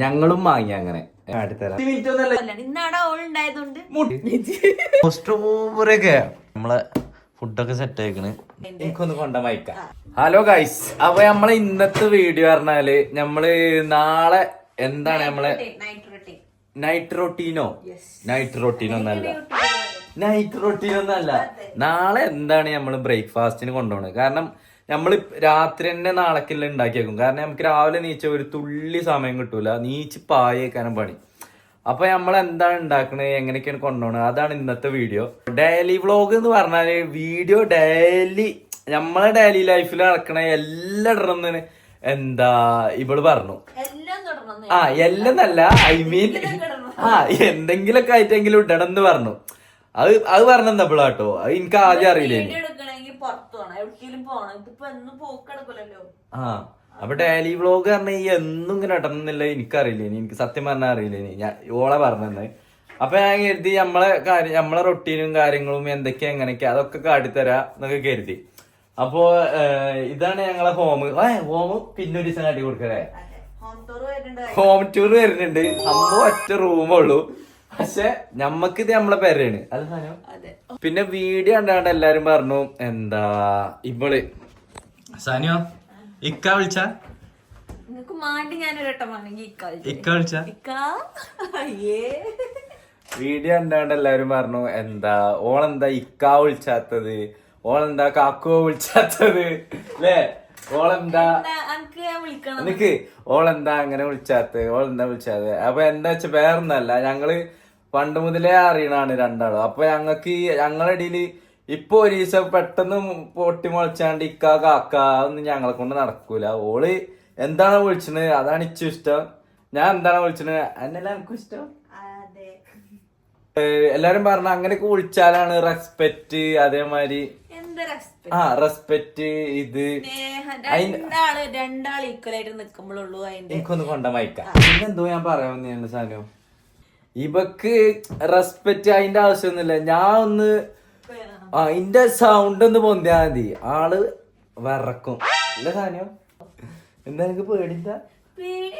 ഞങ്ങളും വാങ്ങി അങ്ങനെ. നമ്മളെ ഫുഡൊക്കെ സെറ്റ് ആയിക്കണ്. എനിക്കൊന്ന് കൊണ്ട വായിക്കാം. ഹലോ ഗൈസ് അപ്പൊ നമ്മളെ ഇന്നത്തെ വീഡിയോ പറഞ്ഞാൽ നമ്മൾ നാളെ എന്താണ് നമ്മളെ നൈറ്റ് റൊട്ടീനോ നൈറ്റ് റൊട്ടീനോ ഒന്നല്ല. നൈറ്റ് റൊട്ടീനോ ഒന്നല്ല. നാളെ എന്താണ് നമ്മൾ ബ്രേക്ക്ഫാസ്റ്റിന് കൊണ്ടുപോകണത് കാരണം നമ്മൾ രാത്രി തന്നെ നാളേക്കുള്ള ഉണ്ടാക്കിയേക്കും കാരണം നമുക്ക് രാവിലെ നീച്ച ഒരു തുള്ളി സമയം കിട്ടൂല. നീച്ച് പായേക്കാനും പണി. അപ്പൊ നമ്മൾ എന്താണ് ഉണ്ടാക്കുന്നത് എങ്ങനെയൊക്കെയാണ് കൊണ്ടുപോകണത് അതാണ് ഇന്നത്തെ വീഡിയോ. ഡെയിലി വ്ളോഗ് എന്ന് പറഞ്ഞാൽ വീഡിയോ ഡെയിലി നമ്മളെ ഡെയിലി ലൈഫിൽ നടക്കണ എല്ലാ ഇടണമെന്ന് എന്താ ഇവൾ പറഞ്ഞു. എല്ലാം ആ എല്ലെന്നല്ല ഐ മീൻ ആ എന്തെങ്കിലൊക്കെ ആയിട്ടെങ്കിലും ഇടണം എന്ന് പറഞ്ഞു. അത് അത് പറഞ്ഞെന്നപ്പോഴാട്ടോ അത് എനിക്ക് ആദ്യം അറിയില്ലേ പുറത്തു പോകണം എവിടേക്കെങ്കിലും പോകണം ഇതിപ്പോ എന്നും പോക്കെടുക്കലല്ലോ ആ അപ്പൊ ഡെയിലി വ്ളോഗ് പറഞ്ഞ ഈ എന്നും ഇങ്ങനെ ഇടണമെന്നില്ല എനിക്കറിയില്ല ഇനി. എനിക്ക് സത്യം പറഞ്ഞാൽ അറിയില്ല ഇനി. ഞാൻ ഓളെ പറഞ്ഞത് അപ്പൊ ഞാൻ കരുതി നമ്മളെ കാര്യം നമ്മളെ റൊട്ടീനും കാര്യങ്ങളും എന്തൊക്കെയാ എങ്ങനെയൊക്കെയാ അതൊക്കെ കാട്ടിത്തരാ എന്നൊക്കെ കരുതി. അപ്പോ ഇതാണ് ഞങ്ങളെ ഹോം ഹോം പിന്നെ ഒരു ദിവസം കാട്ടി കൊടുക്കലേ ഹോം ടൂർ വരുന്നുണ്ട്. സംഭവം ഒറ്റ റൂമുള്ളൂ പക്ഷെ ഞമ്മക്ക് ഇത് നമ്മളെ പേരാണ് സാധനം പിന്നെ വീഡിയോ കണ്ടാണ്ട് എല്ലാരും പറഞ്ഞു എന്താ ഇവൾ. സാനിയോ ഇക്ക വിളിച്ച? നിങ്ങക്ക് മാണ്ടി ഞാനൊരു വട്ടം വാങ്ങി ഇക്ക ഇക്ക വിളിച്ച? ഇക്ക? അയ്യേ. വീഡിയോ കണ്ടാണ്ട് എല്ലാരും പറഞ്ഞു എന്താ ഓളെന്താ ഇക്ക വിളിച്ചാത്തത്? ഓളെന്താ കാക്കോ വിളിച്ചാത്തത്? അല്ലേ ഓളെന്താ? നിക്ക് ഓളെന്താ അങ്ങനെ വിളിച്ചാത്തത്? ഓളെന്താ വിളിച്ചാത്തത്? അപ്പൊ എന്താ വെച്ചാ വേറൊന്നല്ല ഞങ്ങൾ പണ്ട് മുതലേ അറിയണാണ് രണ്ടാളും. അപ്പൊ ഞങ്ങക്ക് ഈ ഞങ്ങളുടെ ഇടയിൽ ഇപ്പൊ ഒരു ദിവസം പെട്ടെന്ന് പൊട്ടി മുളച്ചാണ്ട് ഇക്ക കാക്ക ഒന്നും ഞങ്ങളെ കൊണ്ട് നടക്കൂല. ഓൾ എന്താണ് വിളിച്ചത് അതാണ് ഇച്ചും ഇഷ്ടം. ഞാൻ എന്താണ് വിളിച്ചത് എന്നല്ല എനിക്കും ഇഷ്ടം? എല്ലാരും പറഞ്ഞ അങ്ങനെയൊക്കെ വിളിച്ചാലാണ് റെസ്പെക്ട് അതേമാതിരി. ആ റെസ്പെക്ട് ഇത്. രണ്ടാൾ ഈക്വൽ ആയിട്ട് നിക്കുമ്പോഴുള്ളൂ അതിന്റെ. എനിക്കൊന്ന് കൊണ്ട മയക്കാം പിന്നെന്തോ ഞാൻ പറയാമെന്ന് സാധനം ഇവക്ക് റെസ്പെക്റ്റ് അതിന്റെ ആവശ്യമൊന്നുമില്ല. ഞാൻ ഒന്ന് ആ ഇന്റെ സൗണ്ട് ഒന്ന് പൊന്തിയാ മതി. ആൾ വിറക്കും. അല്ല സാധനം എന്താ എനിക്ക് പേടില്ല പേടി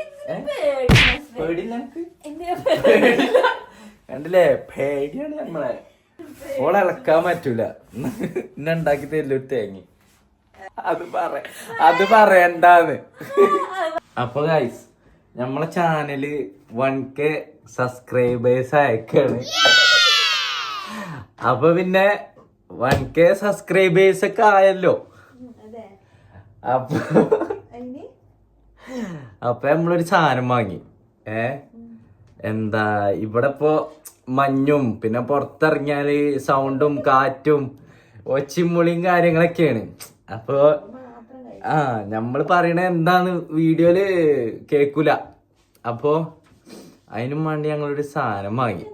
പേടി? പേടില്ല എനിക്ക് കണ്ടില്ലേ? പേടിയാണ് നമ്മളെ. ഓളെ ഇളക്കാൻ പറ്റൂല. ഇന്നെ ഉണ്ടാക്കി തരില്ല ഒരു തേങ്ങ. അത് പറ അത് പറയണ്ടാന്ന്. അപ്പൊ ഗൈസ് നമ്മളെ ചാനൽ വൺ കെ സബ്സ്ക്രൈബേഴ്സ് അയക്കാണ് അപ്പൊ പിന്നെ വൺ കെ സബ്സ്ക്രൈബേഴ്സ് ഒക്കെ ആയല്ലോ. അപ്പൊ അപ്പൊ നമ്മളൊരു സാധനം വാങ്ങി. ഏ? എന്താ ഇവിടെ ഇപ്പൊ മഞ്ഞും പിന്നെ പുറത്തിറങ്ങിയാൽ സൗണ്ടും കാറ്റും ഒച്ചിമുളിയും കാര്യങ്ങളൊക്കെയാണ്. അപ്പൊ ആ നമ്മൾ പറയണ എന്താന്ന് വീഡിയോയിൽ കേക്കൂല. അപ്പോ അതിനും വേണ്ടി ഞങ്ങളൊരു സാധനം വാങ്ങി.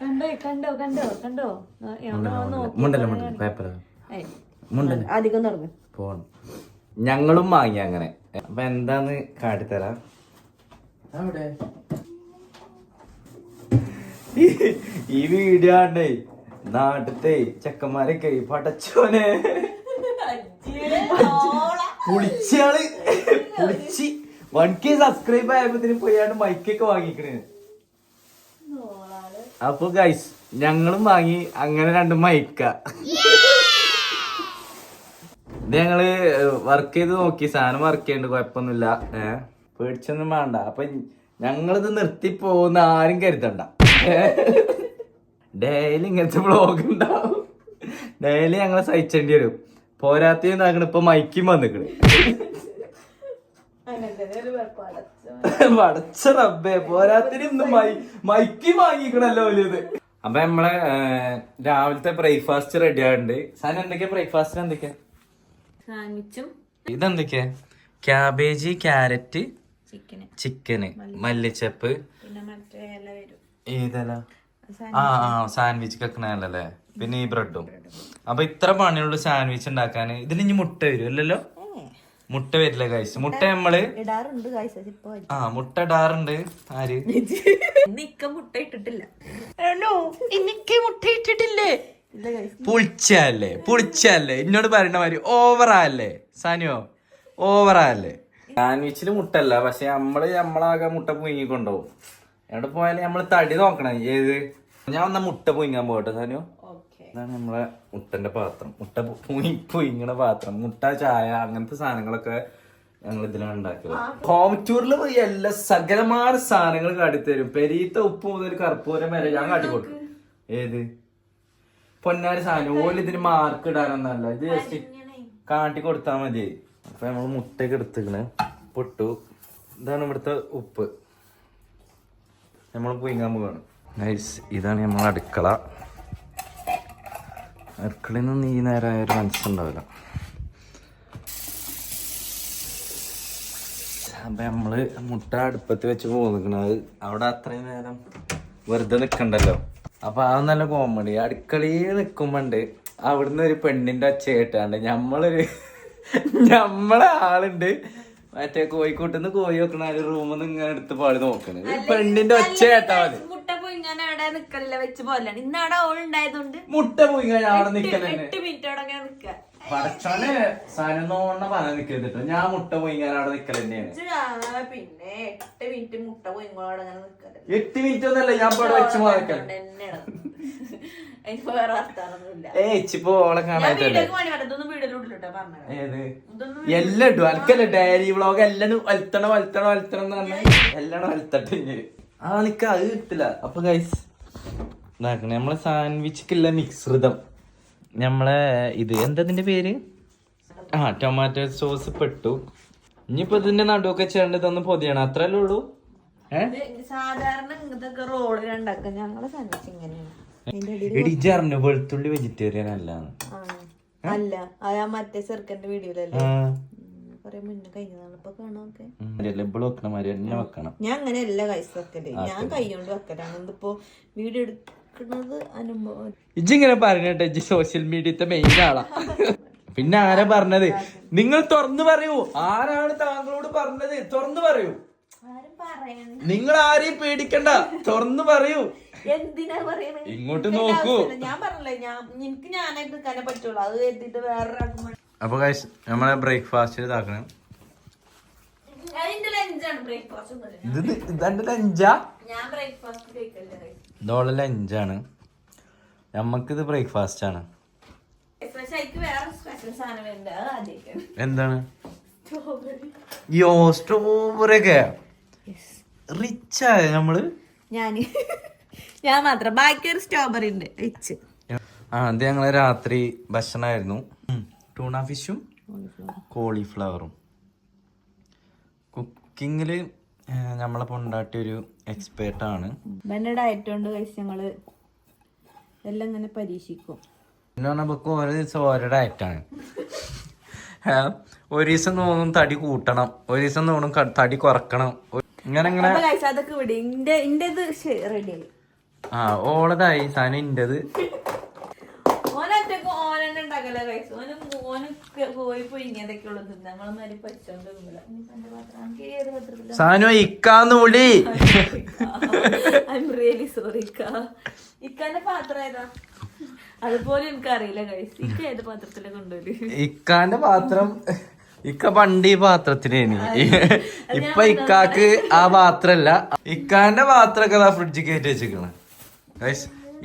കണ്ടോ കണ്ടോ കണ്ടോ കണ്ടോ? മുണ്ടല്ല മുണ്ടല്ല പേപ്പർ ഏയ്, മുണ്ടല്ല. അധികം തുടങ്ങും പോണം. ഞങ്ങളും വാങ്ങി അങ്ങനെ. അപ്പൊ എന്താന്ന് കാട്ടിത്തരാ. അവിടെ. ഈ- വീഡിയോ ആണ്ടേ നാട്ടിലത്തെ ചെക്കന്മാരൊക്കെ പടച്ചോനെ. പുളിച്ചയാൾ പുളിച്ച്. വൺ കെ സബ്സ്ക്രൈബ് ആയപ്പോ പോയാണ്ട് മൈക്കൊക്കെ വാങ്ങിക്കണേ. അപ്പൊ ഗൈസ് ഞങ്ങളും വാങ്ങി. അങ്ങനെ രണ്ട് മൈക്ക. ഇത് ഞങ്ങൾ വർക്ക് ചെയ്ത് നോക്കി. സാധനം വർക്ക് ചെയ്യുന്നുണ്ട് കുഴപ്പമൊന്നുമില്ല. ഏഹ് പേടിച്ചൊന്നും വേണ്ട. അപ്പൊ ഞങ്ങളിത് നിർത്തി പോകുന്ന ആരും കരുതണ്ട. ഡെയിലി ഇങ്ങനത്തെ വ്ളോഗ് ഉണ്ടാവും. ഡെയിലി ഞങ്ങളെ സഹിച്ചേണ്ടി വരും. പോരാത്തി ഇപ്പൊ മൈക്കും വന്നിക്കണ്. വടച്ച റബ്ബേ പോരാത്തിന് ഇന്ന് മൈക്കും വാങ്ങിക്കണല്ലോ വലിയത് അപ്പൊ നമ്മളെ രാവിലത്തെ ബ്രേക്ക്ഫാസ്റ്റ് റെഡി ആയിട്ടുണ്ട് സാധനം എന്തൊക്കെയാ ബ്രേക്ക്ഫാസ്റ്റിന് എന്തൊക്കെയാ സാൻഡ്വിച്ചും ഇതെന്തൊക്കെയാ ക്യാബേജ് ക്യാരറ്റ് ചിക്കന് ചിക്കന് മല്ലിച്ചപ്പ്. പിന്നെ മറ്റേ ഇല ആ ആ സാൻഡ്വിച്ച് വെക്കണല്ലേ പിന്നെ ഈ ബ്രെഡും. അപ്പൊ ഇത്ര പണിയുള്ള സാൻഡ്വിച്ച് ഉണ്ടാക്കാൻ ഇതിന് ഇനി മുട്ട വരും അല്ലല്ലോ? മുട്ട വരില്ല കഴിച്ചു മുട്ട നമ്മൾ ആ മുട്ട ഇടാറുണ്ട്. ആര്? ഇക്ക മുട്ട ഇട്ടിട്ടില്ല. എനിക്ക് മുട്ട ഇട്ടിട്ടില്ലേ? പുളിച്ചല്ലേ പുളിച്ചല്ലേ എന്നോട് പറയണ മാതിരി ഓവറല്ലേ? സാനിയോ ഓവറല്ലേ? സാൻഡ്വിച്ചിൽ മുട്ടല്ല പക്ഷെ നമ്മൾ നമ്മളാകെ മുട്ട പുഴുങ്ങി കൊണ്ടുപോകും എവിടെ പോയാലും നമ്മൾ തടി നോക്കണം. ഏത്? ഞാൻ വന്ന മുട്ട പൊയിങ്ങാൻ പോകട്ടെ സാനു. ഇതാണ് നമ്മളെ മുട്ടന്റെ പാത്രം. മുട്ട പു- പുഴുങ്ങി പാത്രം. മുട്ട ചായ അങ്ങനത്തെ സാധനങ്ങളൊക്കെ ഞങ്ങൾ ഇതിലാണ് ഉണ്ടാക്കിയത് ഹോം ടൂറിൽ പോയി എല്ലാ സകലമായ സാധനങ്ങൾ കാട്ടിത്തരും. പെരീത്ത ഉപ്പ് മുതൽ കർപ്പൂരം വരെ ഞാൻ കാട്ടിക്കൊടുക്കും. ഏത്? പൊന്നാരി സാധനം. ഓൽ ഇതിന് മാർക്ക് ഇടാനൊന്നല്ല. ഇത് ജസ്റ്റ് കാട്ടി കൊടുത്താൽ മതി. അപ്പൊ നമ്മൾ മുട്ടയൊക്കെ എടുത്തിക്കണ്. പൊട്ടു. ഇതാണ് ഇവിടുത്തെ ഉപ്പ്. നമ്മൾ പുഴുങ്ങാൻ പോവാണ്. നൈസ് ഇതാണ് നമ്മൾ അടുക്കള. അടുക്കളയിൽ നിന്ന് ഈ നേരമായ ഒരു മനസ്സുണ്ടാവില്ല. അപ്പൊ നമ്മൾ മുട്ട അടുപ്പത്ത് വെച്ച് പോന്നിക്കണത് അവിടെ അത്രയും നേരം വെറുതെ നിക്കണ്ടല്ലോ. അപ്പൊ അത് നല്ല കോമഡി അടുക്കളയിൽ നിക്കുമ്പോണ്ട് അവിടുന്ന് ഒരു പെണ്ണിന്റെ ഒച്ച കേട്ടാണ്ട് ഞമ്മളൊരു ഞമ്മളെ ആളുണ്ട് മറ്റേ കോഴിക്കോട്ടിന്ന് കോഴി വെക്കണ റൂമിൽ നിന്ന് ഇങ്ങനെ എടുത്ത് പാടി നോക്കണത് പെണ്ണിന്റെ ഒച്ച കേട്ടാ മതി. മുട്ട പോയി ഞാൻ അവിടെ നിക്കലില്ല വെച്ച് പോലാണ് ഇന്ന് അവിടെ ഓൾ ഉണ്ടായതുകൊണ്ട് മുട്ട പോയി ഞാൻ അവിടെ നിക്കലെന്നെ എട്ട് മിനിറ്റ് അവിടെ നിക്ക. പടച്ചോനെ സനന്നോണ്ണ പറഞ്ഞ നിക്കരുത് ഞാൻ മുട്ട പോയി ഞാൻ അവിടെ നിക്കൽ തന്നെയാണ്. പിന്നെ എട്ട് മിനിറ്റ് മുട്ട പോയി അവിടെ അങ്ങനെ നിക്കൽ. എട്ട് മിനിറ്റ് ഒന്നല്ല ഞാൻ ഇവിടെ വെച്ച് പോകാൻ വേറെ വർത്താനൊന്നുമില്ല. ഏ ഇച്ചിപ്പോ ഓളെ ഏത്? എല്ലാം ഇട്ടു അനക്കല്ലേ ഡയറി വ്ളോഗ് എല്ലാം വലുത്തണം വലുത്തണം വലുത്തണം എന്ന് പറഞ്ഞാൽ എല്ലാം വലുത്തട്ടെ ആ നിക്ക അത് കിട്ടില്ല. അപ്പൊ ഗൈസ് ഇതാക്കണേ. നമ്മളെ സാൻഡ്വിച്ചിക്കുള്ള മിശ്രിതം. നമ്മളെ ഇത് എന്താ ഇതിന്റെ പേര്? ആ ടൊമാറ്റോ സോസ് പെട്ടു. ഇനിയിപ്പോ ഇതിന്റെ നടുവൊക്കെ ചേർന്ന് ഇതൊന്ന് പൊതിയണം. അത്രല്ലേ ഉള്ളൂ. സാധാരണ ഇതൊക്കെ റോൾ ഉണ്ടാക്കുക. ഞങ്ങളെ സാൻഡ്വിച്ച് ഇങ്ങനെയാണ്. അടിയിൽ വെളുത്തുള്ളി വെജിറ്റേറിയൻ അല്ല അല്ല അത് മറ്റേ ചെറുക്കന്റെ വീഡിയോയിലല്ലേ? ഞാൻ അങ്ങനെ അല്ല കൈസ് വെക്കൽ ഞാൻ കൈകൊണ്ട് വെക്കലാണ്. ഇതിപ്പോ വീഡിയോ എടുക്കുന്നത് അനുഭവം. ഇജ്ജിങ്ങനെ പറഞ്ഞിട്ട് ഇജ്ജി സോഷ്യൽ മീഡിയത്തെ മെയിൻ ആളാ. പിന്നെ ആരാ പറഞ്ഞത്? നിങ്ങൾ തുറന്നു പറയൂ. ആരാണ് താങ്കളോട് പറഞ്ഞത്? തുറന്നു പറയൂ. നിങ്ങൾ ആരെയും പേടിക്കണ്ട. തുറന്നു പറയൂ. എന്തിനാ പറയുന്നത് ഇങ്ങോട്ട് നോക്കൂ. ഞാൻ പറഞ്ഞില്ലേ ഞാൻ എനിക്ക് ഞാനായിട്ട് നിൽക്കാനേ പറ്റുള്ളൂ. അത് എത്തിയിട്ട് വേറെ അപ്പൊ ഗൈസ് നമ്മളെ ബ്രേക്ക്ഫാസ്റ്റ് ഇതാക്കണം. ാണ് ഇത് ലഞ്ചാ? ഇതോളെ ലഞ്ചാണ്. നമ്മക്കിത് ബ്രേക്ക്ഫാസ്റ്റ് ആണ്. എന്താണ്? യോ സ്ട്രോബെറി ഒക്കെ. റിച്ച് ആയ നമ്മൾ? ഞാൻ ഞാൻ മാത്രം. ബാക്കി ഒരു സ്ട്രോബെറി ഉണ്ട്. ഇച്ച് ആ അത് ഞങ്ങളെ രാത്രി ഭക്ഷണമായിരുന്നു ടൂണ ഫിഷും കോളിഫ്ലവറും കുക്കിങ്ങിൽ നമ്മളെ പൊണ്ടാട്ടി ഒരു എക്സ്പേർട്ട് ആണ്. ഇവന്റെ ഡയറ്റ് കൊണ്ട് കഴിച്ച് ഞങ്ങൾ എല്ലാം ഇങ്ങനെ പരീക്ഷിക്കും. എന്ന് പറഞ്ഞപ്പോ ഓരോ ദിവസം ഓരോ ഡയറ്റാണ് ഒരു ദിവസം തോന്നും തടി കൂട്ടണം. ഒരു ദിവസം തോന്നും തടി കുറക്കണം. ഇങ്ങനെ ഇങ്ങനെ അതൊക്കെ വിടി ഇന്റെ ആ ഓളതായി സാധനം ഇന്റത് ഓനൊറ്റക്ക് ഓനെന്നെ ഉണ്ടാക്കല കഴിച്ചു ഓന് ഓന് പോയി ഉള്ളത് സാനു ഇക്കാന്ന് വിളി. ഐ എം റിയലി സോറി ഇക്ക. ഇക്കാന്റെ പാത്രം ഏതാ? അതുപോലെ എനിക്കറിയില്ല കഴിച്ചു ഇക്ക ഏത് പാത്രത്തിലെ കൊണ്ടുപോയി ഇക്കാന്റെ പാത്രം. ഇക്ക പണ്ട് ഈ പാത്രത്തിലേനി ഇപ്പൊ ഇക്കാക്ക് ആ പാത്രല്ല. ഇക്കാന്റെ പാത്രമൊക്കെ ആ ഫ്രിഡ്ജിൽ കയറ്റി വെച്ചിക്കണ്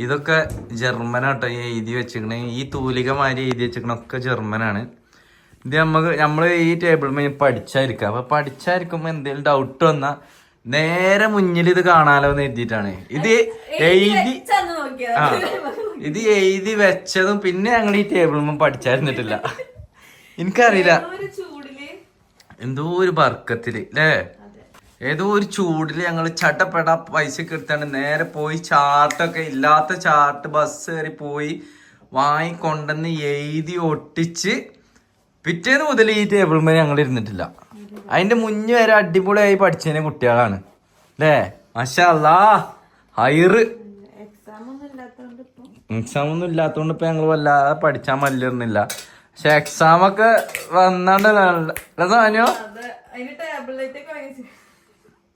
ഇതൊക്കെ ജർമ്മനാട്ടോ ഈ എഴുതി വെച്ചിക്കണേ ഈ തൂലികമാരി എഴുതി വെച്ചിക്കണൊക്കെ ജർമ്മനാണ്. ഇത് നമുക്ക് നമ്മൾ ഈ ടേബിൾ മേൽ പഠിച്ചായിരിക്കാം. അപ്പൊ പഠിച്ചായിരിക്കുമ്പോ എന്തെങ്കിലും ഡൗട്ട് വന്നാ നേരെ മുന്നിൽ ഇത് കാണാലോ എന്ന് എഴുതിയിട്ടാണ്. ഇത് എഴുതി ആ. ഇത് എഴുതി വെച്ചതും പിന്നെ ഞങ്ങൾ ഈ ടേബിൾ മേൽ പഠിച്ചായിരുന്നിട്ടില്ല. എനിക്കറിയില്ല. എന്തോ ഒരു ബർക്കത്തിൽ അല്ലേ ഏതോ ഒരു ചൂടിൽ ഞങ്ങൾ ചട്ടപ്പെട പൈസ എടുത്താണ് നേരെ പോയി ചാർട്ടൊക്കെ ഇല്ലാത്ത ചാർട്ട് ബസ് കയറി പോയി വാങ്ങിക്കൊണ്ടെന്ന് എഴുതി ഒട്ടിച്ച് പിറ്റേന്ന് മുതൽ ഈ ടേബിൾ മേൽ ഞങ്ങൾ ഇരുന്നിട്ടില്ല. അതിന്റെ മുന്നേ വരെ അടിപൊളിയായി പഠിച്ചതിനെ കുട്ടികളാണ് അല്ലേ മഷാല്ലാ ഹൈറ്. എക്സാം ഒന്നും ഇല്ലാത്തതുകൊണ്ട് ഇപ്പൊ. ഞങ്ങൾ വല്ലാതെ പഠിച്ചാൽ മല്ലിറുന്നില്ല പക്ഷെ എക്സാം ഒക്കെ വന്നാണ്ടല്ലോ. വാങ്ങിച്ചു.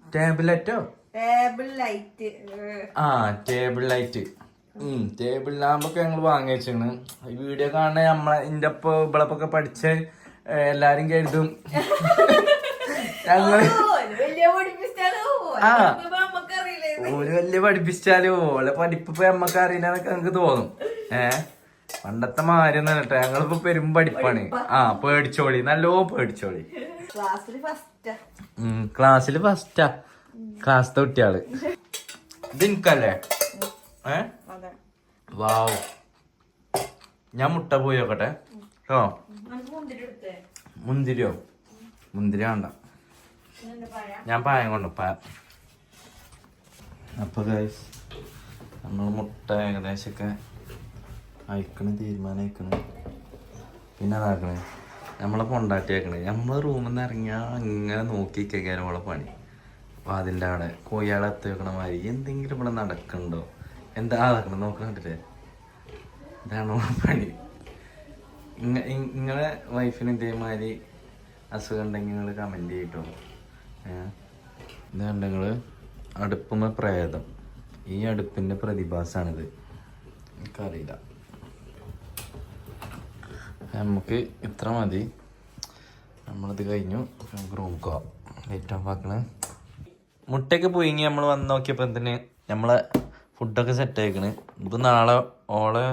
ടാബ്ലറ്റോ ആ ടേബിൾ ലൈറ്റ് ടേബിൾ ലാമ്പൊക്കെ ഞങ്ങൾ വാങ്ങി വെച്ചാണ് ഈ വീഡിയോ കാണുന്ന നമ്മളെ ഇന്റെ ഒപ്പം ഇവളപ്പൊക്കെ പഠിച്ച എല്ലാരും കരുതും. ഞങ്ങൾ ആ. ഓര് വലിയ പഠിപ്പിച്ചാലും ഓളെ പഠിപ്പ് ഇപ്പൊ നമ്മക്ക് അറിയില്ലെന്നൊക്കെ ഞങ്ങക്ക് തോന്നും. ഏ? പണ്ടത്തെ മാര്യൊന്നും കേട്ടോ ഞങ്ങളിപ്പോ പെരും പഠിപ്പാണ്. ആ പേടിച്ചോളി. നല്ലോ പേടിച്ചോളി. ക്ലാസ്സിൽ ഫസ്റ്റ്. ക്ലാസ്സിൽ കുട്ടിയാൾ. ഇത് എനിക്കല്ലേ ഏ വാവ്. ഞാൻ മുട്ട പോയി നോക്കട്ടെ. കേട്ടോ എടുത്തേ. മുന്തിരിയോ? മുന്തിരി വേണ്ട. ഞാൻ പായം കൊണ്ടു പായ അപ്പൊ നമ്മൾ മുട്ട ഏകദേശമൊക്കെ അയക്കണ് തീരുമാനം അയക്കണേ പിന്നെ അതാക്കണേ നമ്മളെ പൊണ്ടാട്ടി അയക്കണേ നമ്മളെ റൂമിൽ നിന്ന് ഇറങ്ങിയാൽ ഇങ്ങനെ നോക്കി കേൾക്കാനും നമ്മളെ പണി. അപ്പോൾ അതിന്റെ അവിടെ കോയാളെ എത്തി വെക്കണ മാതിരി എന്തെങ്കിലും ഇവിടെ നടക്കണ്ടോ? എന്താ അതാക്കണം നോക്കണില്ലേ ഇതാണ് നമ്മളെ പണി. നിങ്ങളെ വൈഫിന് ഇതേമാതിരി അസുഖം ഉണ്ടെങ്കിൽ നിങ്ങൾ കമന്റ് ചെയ്യട്ടോ. ഇതുണ്ട് നിങ്ങൾ അടുപ്പുമ പ്രേതം. ഈ അടുപ്പിന്റെ പ്രതിഭാസമാണിത് എനിക്കറിയില്ല. നമുക്ക് ഇത്ര മതി. നമ്മളിത് കഴിഞ്ഞു. നമുക്ക് റൂം പോവാം. ലൈറ്റ് ഓഫ് ആക്കണേ മുട്ടയൊക്കെ പോയിങ്ങി നമ്മൾ വന്ന് നോക്കിയപ്പോൾ എന്തിന്? നമ്മളെ ഫുഡൊക്കെ സെറ്റ് ആയിക്കണ്. ഇത് നാളെ ഓളെ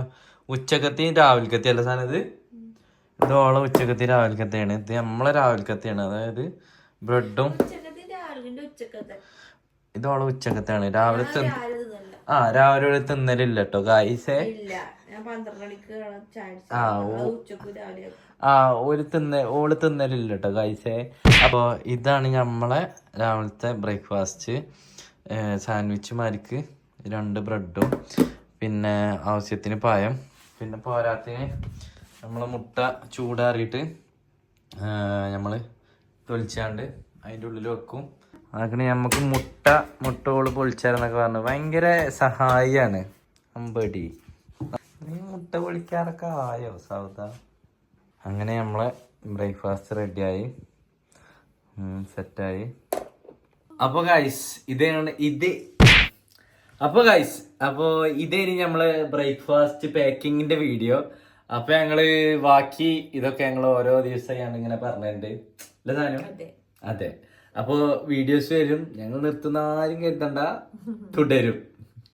ഉച്ചക്കത്തി രാവിലക്കത്തി അല്ല സാധനം ഇത്? ഇത് ഓളെ ഉച്ചക്കത്തി രാവിലക്കത്തെയാണ് ഇത് നമ്മളെ രാവിലക്കത്തെയാണ് അതായത് ബ്രെഡും ഇത് ഓളെ ഉച്ചക്കത്തെയാണ്. രാവിലെ ആ രാവിലെ തിന്നലില്ല കേട്ടോ ഗായ്സേ ആ, ഒരു തിന്ന ഓൾ തിന്നലില്ല കേട്ടോ ഗായ്സേ അപ്പോൾ ഇതാണ് നമ്മളെ രാവിലത്തെ ബ്രേക്ക്ഫാസ്റ്റ് സാൻഡ്വിച്ച് മാരിക്ക് രണ്ട് ബ്രെഡും പിന്നെ ആവശ്യത്തിന് പായം പിന്നെ പോരാത്തിന് നമ്മൾ മുട്ട ചൂടാറിയിട്ട് നമ്മൾ തൊലിച്ചാണ്ട് അതിന്റെ ഉള്ളിൽ വെക്കും. അതൊക്കെ നമുക്ക് മുട്ട മുട്ടകൾ പൊളിച്ചാരെന്നൊക്കെ പറഞ്ഞു ഭയങ്കര സഹായിയാണ്. അമ്പടി. നീ മുട്ട പൊളിക്കാറൊക്കെ ആയോ സൗദ അങ്ങനെ നമ്മളെ ബ്രേക്ക്ഫാസ്റ്റ് റെഡിയായി. സെറ്റായി. അപ്പോൾ ഗൈസ് ഇതാണ് ഇത് അപ്പോൾ ഗൈസ് അപ്പോൾ ഇതേനി നമ്മൾ ബ്രേക്ക്ഫാസ്റ്റ് പാക്കിങ്ങിന്റെ വീഡിയോ. അപ്പൊ ഞങ്ങൾ ബാക്കി ഇതൊക്കെ ഞങ്ങൾ ഓരോ ദിവസമായി ഇങ്ങനെ പറഞ്ഞിട്ടുണ്ട്. അല്ലേ സാധനം അതെ. അതെ. അപ്പോ വീഡിയോസ് വരും. ഞങ്ങൾ നിർത്തുന്ന ആരും കരുതണ്ട. തുടരും.